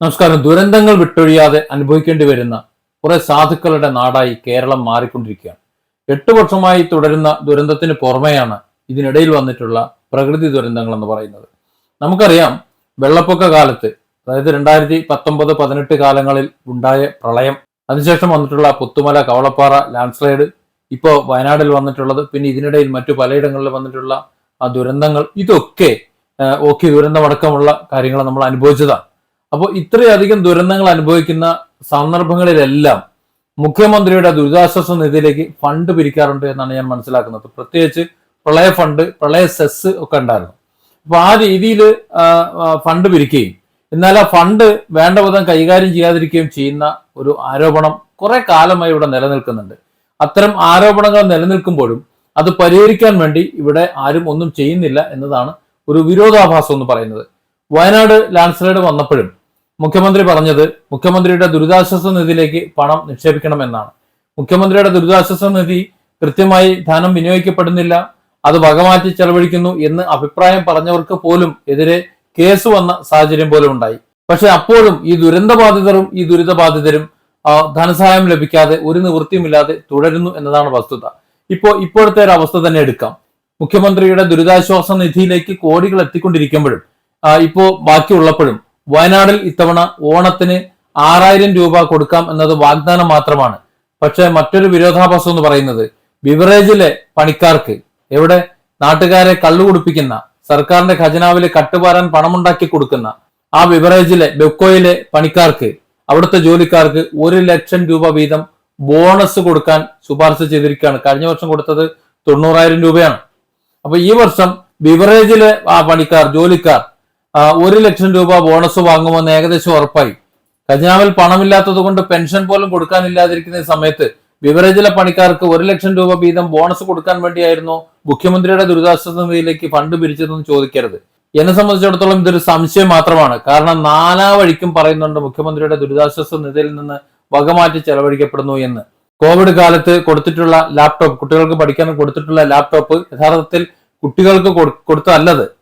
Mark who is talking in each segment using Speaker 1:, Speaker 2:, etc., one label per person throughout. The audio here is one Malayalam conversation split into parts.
Speaker 1: നമസ്കാരം. ദുരന്തങ്ങൾ വിട്ടൊഴിയാതെ അനുഭവിക്കേണ്ടി വരുന്ന കുറെ സാധുക്കളുടെ നാടായി കേരളം മാറിക്കൊണ്ടിരിക്കുകയാണ്. എട്ട് വർഷമായി തുടരുന്ന ദുരന്തത്തിന് പുറമെയാണ് ഇതിനിടയിൽ വന്നിട്ടുള്ള പ്രകൃതി ദുരന്തങ്ങൾ എന്ന് പറയുന്നത്. നമുക്കറിയാം വെള്ളപ്പൊക്ക കാലത്ത് അതായത് രണ്ടായിരത്തി പത്തൊമ്പത് പതിനെട്ട് കാലങ്ങളിൽ ഉണ്ടായ പ്രളയം അതിനുശേഷം വന്നിട്ടുള്ള പുത്തുമല കവളപ്പാറ ലാൻഡ്സ്ലൈഡ് ഇപ്പോൾ വയനാടിൽ വന്നിട്ടുള്ളത് പിന്നെ ഇതിനിടയിൽ മറ്റു പലയിടങ്ങളിൽ വന്നിട്ടുള്ള ആ ദുരന്തങ്ങൾ ഇതൊക്കെ ഓക്കെ ദുരന്തമടക്കമുള്ള കാര്യങ്ങൾ നമ്മൾ അനുഭവിച്ചതാണ്. അപ്പോൾ ഇത്രയധികം ദുരന്തങ്ങൾ അനുഭവിക്കുന്ന സന്ദർഭങ്ങളിലെല്ലാം മുഖ്യമന്ത്രിയുടെ ദുരിതാശ്വാസ നിധിയിലേക്ക് ഫണ്ട് പിരിക്കാറുണ്ട് എന്നാണ് ഞാൻ മനസ്സിലാക്കുന്നത്. പ്രത്യേകിച്ച് പ്രളയ ഫണ്ട് പ്രളയ സെസ് ഒക്കെ ഉണ്ടായിരുന്നു. അപ്പൊ ആ രീതിയിൽ ഫണ്ട് പിരിക്കുകയും എന്നാൽ ആ ഫണ്ട് വേണ്ട വിധം കൈകാര്യം ചെയ്യാതിരിക്കുകയും ചെയ്യുന്ന ഒരു ആരോപണം കുറെ കാലമായി ഇവിടെ നിലനിൽക്കുന്നുണ്ട്. അത്തരം ആരോപണങ്ങൾ നിലനിൽക്കുമ്പോഴും അത് പരിഹരിക്കാൻ വേണ്ടി ഇവിടെ ആരും ഒന്നും ചെയ്യുന്നില്ല എന്നതാണ് ഒരു വിരോധാഭാസം എന്ന് പറയുന്നത്. വയനാട് ലാൻഡ്സ്ലൈഡ് വന്നപ്പോഴും മുഖ്യമന്ത്രി പറഞ്ഞത് മുഖ്യമന്ത്രിയുടെ ദുരിതാശ്വാസ നിധിയിലേക്ക് പണം നിക്ഷേപിക്കണമെന്നാണ്. മുഖ്യമന്ത്രിയുടെ ദുരിതാശ്വാസ നിധി കൃത്യമായി ധനം വിനിയോഗിക്കപ്പെടുന്നില്ല അത് വകമാറ്റി ചെലവഴിക്കുന്നു എന്ന് അഭിപ്രായം പറഞ്ഞവർക്ക് പോലും എതിരെ കേസ് വന്ന സാഹചര്യം പോലും ഉണ്ടായി. പക്ഷെ അപ്പോഴും ഈ ദുരന്തബാധിതരും ഈ ദുരിതബാധിതരും ധനസഹായം ലഭിക്കാതെ ഒരു നിവൃത്തിയുമില്ലാതെ തുടരുന്നു എന്നതാണ് വസ്തുത. ഇപ്പോ ഇപ്പോഴത്തെ ഒരു അവസ്ഥ തന്നെ എടുക്കാം. മുഖ്യമന്ത്രിയുടെ ദുരിതാശ്വാസ നിധിയിലേക്ക് കോടികൾ എത്തിക്കൊണ്ടിരിക്കുമ്പോഴും ഇപ്പോ ബാക്കിയുള്ളപ്പോഴും വയനാടിൽ ഇത്തവണ ഓണത്തിന് ആറായിരം രൂപ കൊടുക്കാം എന്നത് വാഗ്ദാനം മാത്രമാണ്. പക്ഷെ മറ്റൊരു വിരോധാഭാസം എന്ന് പറയുന്നത് ബിവറേജിലെ പണിക്കാർക്ക് എവിടെ നാട്ടുകാരെ കള്ളു കുടിപ്പിക്കുന്ന സർക്കാരിന്റെ ഖജനാവിൽ കട്ടുപാരാൻ പണമുണ്ടാക്കി കൊടുക്കുന്ന ആ ബിവറേജിലെ ബെക്കോയിലെ പണിക്കാർക്ക് അവിടുത്തെ ജോലിക്കാർക്ക് ഒരു ലക്ഷം രൂപ വീതം ബോണസ് കൊടുക്കാൻ ശുപാർശ ചെയ്തിരിക്കുകയാണ്. കഴിഞ്ഞ വർഷം കൊടുത്തത് തൊണ്ണൂറായിരം രൂപയാണ്. അപ്പൊ ഈ വർഷം ബിവറേജിലെ ആ പണിക്കാർ ജോലിക്കാർ ഒരു ലക്ഷം രൂപ ബോണസ് വാങ്ങുമെന്ന് ഏകദേശം ഉറപ്പായി. ഖജനാവിൽ പണമില്ലാത്തത് കൊണ്ട് പെൻഷൻ പോലും കൊടുക്കാനില്ലാതിരിക്കുന്ന സമയത്ത് ബിവറേജിലെ പണിക്കാർക്ക് ഒരു ലക്ഷം രൂപ വീതം ബോണസ് കൊടുക്കാൻ വേണ്ടിയായിരുന്നു മുഖ്യമന്ത്രിയുടെ ദുരിതാശ്വാസ നിധിയിലേക്ക് ഫണ്ട് പിരിച്ചതെന്ന് ചോദിക്കരുത്. എന്നെ സംബന്ധിച്ചിടത്തോളം ഇതൊരു സംശയം മാത്രമാണ്. കാരണം നാലാ വഴിക്കും പറയുന്നുണ്ട് മുഖ്യമന്ത്രിയുടെ ദുരിതാശ്വാസ നിധിയിൽ നിന്ന് വകമാറ്റി ചെലവഴിക്കപ്പെടുന്നു എന്ന്. കോവിഡ് കാലത്ത് കൊടുത്തിട്ടുള്ള ലാപ്ടോപ്പ് കുട്ടികൾക്ക് പഠിക്കാൻ കൊടുത്തിട്ടുള്ള ലാപ്ടോപ്പ് യഥാർത്ഥത്തിൽ കുട്ടികൾക്ക് കൊടു- കൊടുത്തല്ലത്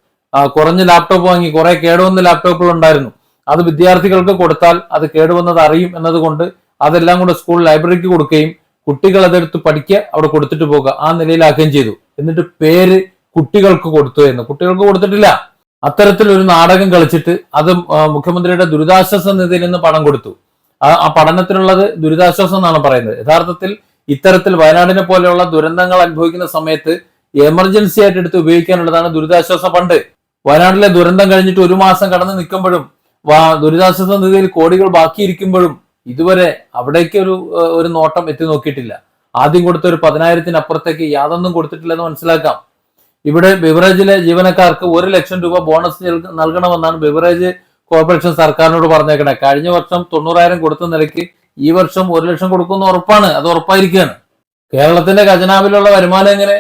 Speaker 1: കുറഞ്ഞ ലാപ്ടോപ്പ് വാങ്ങി കുറെ കേടുവന്ന ലാപ്ടോപ്പുകൾ ഉണ്ടായിരുന്നു. അത് വിദ്യാർത്ഥികൾക്ക് കൊടുത്താൽ അത് കേടുവന്നത് അറിയും എന്നതുകൊണ്ട് അതെല്ലാം കൂടെ സ്കൂൾ ലൈബ്രറിക്ക് കൊടുക്കുകയും കുട്ടികൾ അതെടുത്ത് പഠിക്കുക അവിടെ കൊടുത്തിട്ട് പോകുക ആ നിലയിലാക്കുകയും ചെയ്തു. എന്നിട്ട് പേര് കുട്ടികൾക്ക് കൊടുത്തു എന്ന്. കുട്ടികൾക്ക് കൊടുത്തിട്ടില്ല. അത്തരത്തിൽ ഒരു നാടകം കളിച്ചിട്ട് അത് മുഖ്യമന്ത്രിയുടെ ദുരിതാശ്വാസ നിധിയിൽ നിന്ന് പണം കൊടുത്തു. ആ പഠനത്തിനുള്ളത് ദുരിതാശ്വാസം എന്നാണ് പറയുന്നത്. യഥാർത്ഥത്തിൽ ഇത്തരത്തിൽ വയനാടിനെ പോലെയുള്ള ദുരന്തങ്ങൾ അനുഭവിക്കുന്ന സമയത്ത് എമർജൻസി ആയിട്ട് എടുത്ത് ഉപയോഗിക്കാനുള്ളതാണ് ദുരിതാശ്വാസ ഫണ്ട്. വയനാട്ടിലെ ദുരന്തം കഴിഞ്ഞിട്ട് ഒരു മാസം കടന്നു നിൽക്കുമ്പോഴും ദുരിതാശ്വാസ നിധിയിൽ കോടികൾ ബാക്കിയിരിക്കുമ്പോഴും ഇതുവരെ അവിടേക്ക് ഒരു ഒരു നോട്ടം എത്തി നോക്കിയിട്ടില്ല. ആദ്യം കൊടുത്ത ഒരു പതിനായിരത്തിനപ്പുറത്തേക്ക് യാതൊന്നും കൊടുത്തിട്ടില്ലെന്ന് മനസ്സിലാക്കാം. ഇവിടെ ബിവറേജിലെ ജീവനക്കാർക്ക് ഒരു ലക്ഷം രൂപ ബോണസ് നൽക- നൽകണമെന്നാണ് ബിവറേജ് കോർപ്പറേഷൻ സർക്കാരിനോട് പറഞ്ഞേക്കണേ. കഴിഞ്ഞ വർഷം തൊണ്ണൂറായിരം കൊടുത്ത നിലയ്ക്ക് ഈ വർഷം ഒരു ലക്ഷം കൊടുക്കുന്ന ഉറപ്പാണ്. അത് ഉറപ്പായിരിക്കുകയാണ് കേരളത്തിന്റെ ഖജനാവിലുള്ള വരുമാനം എങ്ങനെ?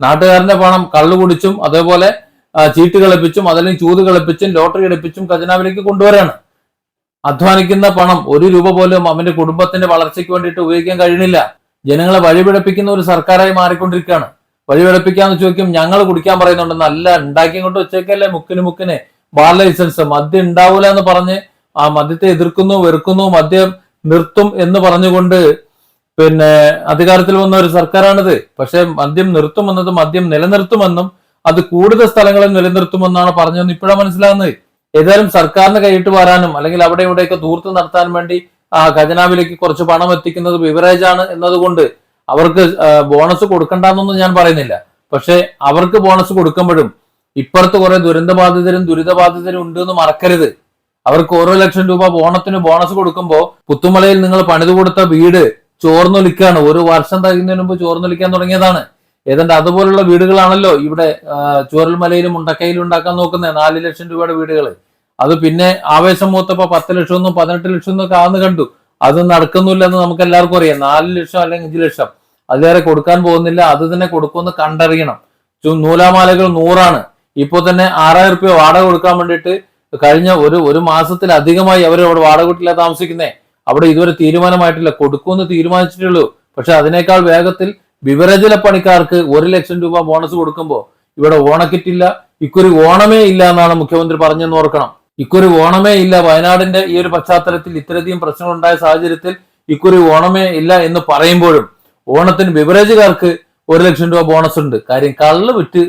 Speaker 1: നാട്ടുകാരന്റെ പണം കള്ളു കുടിച്ചും അതേപോലെ ചീട്ട് കളിപ്പിച്ചും അതല്ലെങ്കിൽ ചൂത് കളിപ്പിച്ചും ലോട്ടറി കളിപ്പിച്ചും ഖജനാവിലേക്ക് കൊണ്ടുവരാണ്. അധ്വാനിക്കുന്ന പണം ഒരു രൂപ പോലും അവന്റെ കുടുംബത്തിന്റെ വളർച്ചയ്ക്ക് വേണ്ടിയിട്ട് ഉപയോഗിക്കാൻ കഴിയുന്നില്ല ജനങ്ങളെ വഴിപിഴപ്പിക്കുന്ന ഒരു സർക്കാരായി മാറിക്കൊണ്ടിരിക്കുകയാണ്. വഴിപിഴപ്പിക്കാന്ന് ചോദിക്കും ഞങ്ങൾ കുടിക്കാൻ പറയുന്നുണ്ട് നല്ല ഉണ്ടാക്കി കൊണ്ട് വെച്ചേക്കല്ലേ മുക്കിന് മുക്കിന്. ബാർ ലൈസൻസ് മദ്യം ഉണ്ടാവൂല എന്ന് പറഞ്ഞ് ആ മദ്യത്തെ എതിർക്കുന്നു വെറുക്കുന്നു മദ്യം നിർത്തും എന്ന് പറഞ്ഞുകൊണ്ട് പിന്നെ അധികാരത്തിൽ വന്ന ഒരു സർക്കാരാണിത്. പക്ഷെ മദ്യം നിർത്തുമെന്നത് മദ്യം നിലനിർത്തുമെന്നും അത് കൂടുതൽ സ്ഥലങ്ങളിൽ നിലനിർത്തുമെന്നാണ് പറഞ്ഞതെന്ന് ഇപ്പോഴാണ് മനസ്സിലാകുന്നത്. ഏതായാലും സർക്കാരിന് കൈയിട്ട് വരാനും അല്ലെങ്കിൽ അവിടെ ഇവിടെയൊക്കെ ദൂർത്ത് നടത്താൻ വേണ്ടി ആ ഖജനാവിലേക്ക് കുറച്ച് പണം എത്തിക്കുന്നത് ബിവറേജ് ആണ് എന്നതുകൊണ്ട് അവർക്ക് ബോണസ് കൊടുക്കണ്ടെന്നൊന്നും ഞാൻ പറയുന്നില്ല. പക്ഷെ അവർക്ക് ബോണസ് കൊടുക്കുമ്പോഴും ഇപ്പുറത്ത് കുറെ ദുരന്തബാധിതരും ദുരിതബാധിതരും ഉണ്ട് എന്ന് മറക്കരുത്. അവർക്ക് ഓരോ ലക്ഷം രൂപ ബോണത്തിന് ബോണസ് കൊടുക്കുമ്പോൾ പുത്തുമലയിൽ നിങ്ങൾ പണിത് കൊടുത്ത വീട് ചോർന്നൊലിക്കാണ്. ഒരു വർഷം തകുന്നതിന് മുമ്പ് ചോർന്നൊലിക്കാൻ തുടങ്ങിയതാണ്. ഏതാണ്ട് അതുപോലുള്ള വീടുകളാണല്ലോ ഇവിടെ ചോരൽമലയിലും മുണ്ടക്കയിലും ഉണ്ടാക്കാൻ നോക്കുന്നത്. നാല് ലക്ഷം രൂപയുടെ വീടുകൾ അത് പിന്നെ ആവേശം മൂത്തപ്പോ പത്ത് ലക്ഷം ഒന്നും പതിനെട്ട് ലക്ഷം ഒന്നും കാന്ന് കണ്ടു. അത് നടക്കുന്നില്ല എന്ന് നമുക്ക് എല്ലാവർക്കും അറിയാം. നാല് ലക്ഷം അല്ലെങ്കിൽ അഞ്ച് ലക്ഷം. അതിലേറെ കൊടുക്കാൻ പോകുന്നില്ല. അത് തന്നെ കൊടുക്കുമെന്ന് കണ്ടറിയണം. നൂലാമാലകൾ നൂറാണ്. ഇപ്പൊ തന്നെ ആറായിരം റുപ്യ വാടക കൊടുക്കാൻ വേണ്ടിയിട്ട് കഴിഞ്ഞ ഒരു ഒരു മാസത്തിലധികമായി അവർ അവിടെ വാടക വീട്ടിലാ താമസിക്കുന്നേ. അവിടെ ഇതുവരെ തീരുമാനമായിട്ടില്ല. കൊടുക്കുമെന്ന് തീരുമാനിച്ചിട്ടുള്ളൂ. പക്ഷെ അതിനേക്കാൾ വേഗത്തിൽ ബിവറേജിലെ പണിക്കാർക്ക് ഒരു ലക്ഷം രൂപ ബോണസ് കൊടുക്കുമ്പോൾ ഇവിടെ ഓണക്കിറ്റില്ല ഇക്കൊരു ഓണമേ ഇല്ല എന്നാണ് മുഖ്യമന്ത്രി പറഞ്ഞെന്ന് ഓർക്കണം. ഇക്കൊരു ഓണമേ ഇല്ല വയനാടിന്റെ ഈ ഒരു പശ്ചാത്തലത്തിൽ ഇത്രയധികം പ്രശ്നങ്ങളുണ്ടായ സാഹചര്യത്തിൽ ഇക്കൊരു ഓണമേ ഇല്ല എന്ന് പറയുമ്പോഴും ഓണത്തിന് ബിവറേജുകാർക്ക് ഒരു ലക്ഷം രൂപ ബോണസ് ഉണ്ട്. കാര്യം കള്ള് വിറ്റ്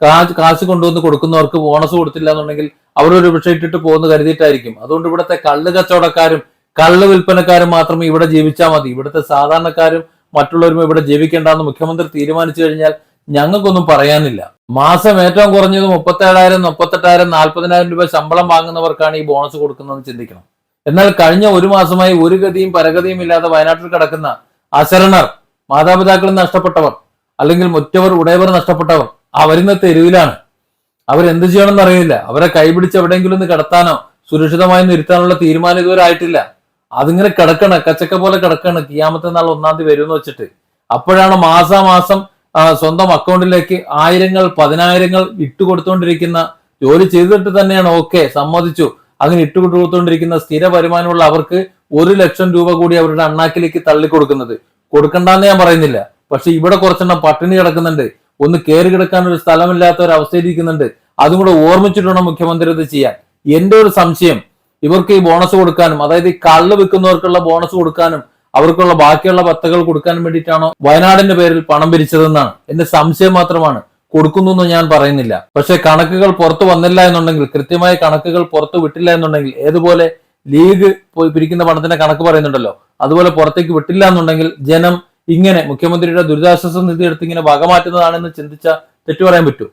Speaker 1: കാശ് കാശ് കൊണ്ടുവന്ന് കൊടുക്കുന്നവർക്ക് ബോണസ് കൊടുത്തില്ല എന്നുണ്ടെങ്കിൽ അവരൊരു പക്ഷേ ഇട്ടിട്ട് പോകുന്ന കരുതിയിട്ടായിരിക്കും. അതുകൊണ്ട് ഇവിടുത്തെ കള്ള് കച്ചവടക്കാരും കള്ള് വിൽപ്പനക്കാരും മാത്രമേ ഇവിടെ ജീവിച്ചാൽ മതി. ഇവിടുത്തെ സാധാരണക്കാരും മറ്റുള്ളവരും ഇവിടെ ജീവിക്കേണ്ടെന്ന് മുഖ്യമന്ത്രി തീരുമാനിച്ചു കഴിഞ്ഞാൽ ഞങ്ങൾക്കൊന്നും പറയാനില്ല. മാസം ഏറ്റവും കുറഞ്ഞത് മുപ്പത്തേഴായിരം മുപ്പത്തെട്ടായിരം നാൽപ്പതിനായിരം രൂപ ശമ്പളം വാങ്ങുന്നവർക്കാണ് ഈ ബോണസ് കൊടുക്കുന്നതെന്ന് ചിന്തിക്കണം. എന്നാൽ കഴിഞ്ഞ ഒരു മാസമായി ഒരു ഗതിയും പരഗതിയും ഇല്ലാതെ വയനാട്ടിൽ കിടക്കുന്ന അശരണർ മാതാപിതാക്കൾ നഷ്ടപ്പെട്ടവർ അല്ലെങ്കിൽ മുറ്റവർ ഉടയവർ നഷ്ടപ്പെട്ടവർ അവരിന്ന് തെരുവിലാണ്. അവരെന്ത് ചെയ്യണമെന്ന് അറിയില്ല. അവരെ കൈപിടിച്ച് എവിടെയെങ്കിലും ഒന്ന് കിടത്താനോ സുരക്ഷിതമായി നിർത്താനുള്ള തീരുമാനം ഇതുവരെ ആയിട്ടില്ല. അതിങ്ങനെ കിടക്കണ കച്ചക്ക പോലെ കിടക്കണ. കിയാമത്തെ നാൾ ഒന്നാം തീയതി വരുമെന്ന് വെച്ചിട്ട്. അപ്പോഴാണ് മാസാമാസം സ്വന്തം അക്കൗണ്ടിലേക്ക് ആയിരങ്ങൾ പതിനായിരങ്ങൾ ഇട്ടുകൊടുത്തുകൊണ്ടിരിക്കുന്ന ജോലി ചെയ്തിട്ട് തന്നെയാണ് ഓക്കെ സമ്മതിച്ചു. അങ്ങനെ ഇട്ടുകൊടുത്തോണ്ടിരിക്കുന്ന സ്ഥിര വരുമാനമുള്ള അവർക്ക് ഒരു ലക്ഷം രൂപ കൂടി അവരുടെ അണ്ണാക്കിലേക്ക് തള്ളിക്കൊടുക്കുന്നത്. കൊടുക്കണ്ടെന്ന് ഞാൻ പറയുന്നില്ല. പക്ഷെ ഇവിടെ കുറച്ചെണ്ണം പട്ടിണി കിടക്കുന്നുണ്ട്. ഒന്ന് കയറി കിടക്കാൻ ഒരു സ്ഥലമില്ലാത്ത ഒരു അവസ്ഥയിലിരിക്കുന്നുണ്ട്. അതും കൂടെ ഓർമ്മിച്ചിട്ടുണ്ടോ മുഖ്യമന്ത്രി ഇത് ചെയ്യാൻ. എന്റെ ഒരു സംശയം ഇവർക്ക് ഈ ബോണസ് കൊടുക്കാനും അതായത് ഈ കള്ള് വിൽക്കുന്നവർക്കുള്ള ബോണസ് കൊടുക്കാനും അവർക്കുള്ള ബാക്കിയുള്ള പത്തകൾ കൊടുക്കാൻ വേണ്ടിയിട്ടാണോ വയനാടിന്റെ പേരിൽ പണം പിരിച്ചതെന്നാണ്. എന്റെ സംശയം മാത്രമാണ്. കൊടുക്കുന്നു എന്ന് ഞാൻ പറയുന്നില്ല. പക്ഷെ കണക്കുകൾ പുറത്തു വന്നില്ല എന്നുണ്ടെങ്കിൽ കൃത്യമായ കണക്കുകൾ പുറത്തു വിട്ടില്ല എന്നുണ്ടെങ്കിൽ ഏതുപോലെ ലീഗ് പിരിക്കുന്ന പണത്തിന്റെ കണക്ക് പറയുന്നുണ്ടല്ലോ. അതുപോലെ പുറത്തേക്ക് വിട്ടില്ല എന്നുണ്ടെങ്കിൽ ജനം ഇങ്ങനെ മുഖ്യമന്ത്രിയുടെ ദുരിതാശ്വാസ നിധി എടുത്ത് ഇങ്ങനെ വകമാറ്റുന്നതാണെന്ന് ചിന്തിച്ച തെറ്റു പറയാൻ പറ്റൂ.